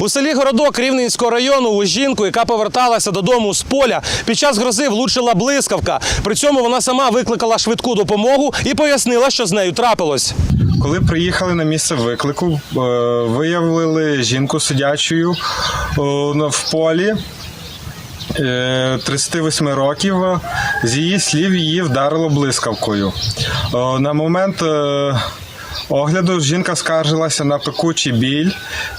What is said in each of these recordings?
У селі Городок Рівненського району у жінку, яка поверталася додому з поля, під час грози влучила блискавка. При цьому вона сама викликала швидку допомогу і пояснила, що з нею трапилось. Коли приїхали на місце виклику, е, виявили жінку сидячою е, в полі. е, 38 років з її слів її вдарило блискавкою. Е, На момент е, огляду жінка скаржилася на пекучий біль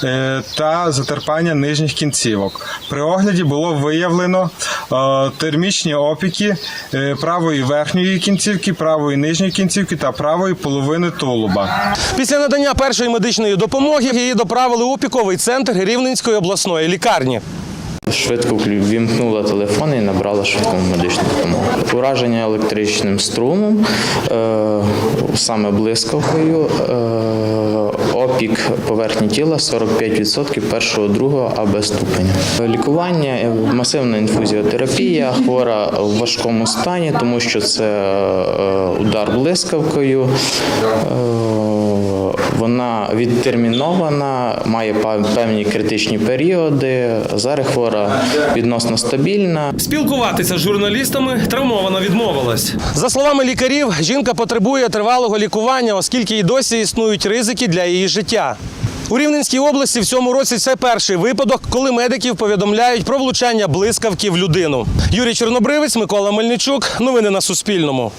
е, та затерпання нижніх кінцівок. При огляді було виявлено е, термічні опіки е, правої верхньої кінцівки, правої нижньої кінцівки та правої половини тулуба. Після надання першої медичної допомоги її доправили у опіковий центр Рівненської обласної лікарні. Швидко вімкнула телефон і набрала швидку медичну допомогу. Ураження електричним струмом, е, саме блискавкою, е, опік поверхні тіла 45% першого, другого АБ ступеня. Лікування, е, масивна інфузіотерапія, хвора в важкому стані, тому що це удар блискавкою. Вона відтермінована, має певні критичні періоди. Зараз хвора відносно стабільна. Спілкуватися з журналістами травмована відмовилась. За словами лікарів, жінка потребує тривалого лікування, оскільки й досі існують ризики для її життя. У Рівненській області в цьому році це перший випадок, коли медиків повідомляють про влучання блискавки в людину. Юрій Чорнобривець, Микола Мельничук. Новини на Суспільному.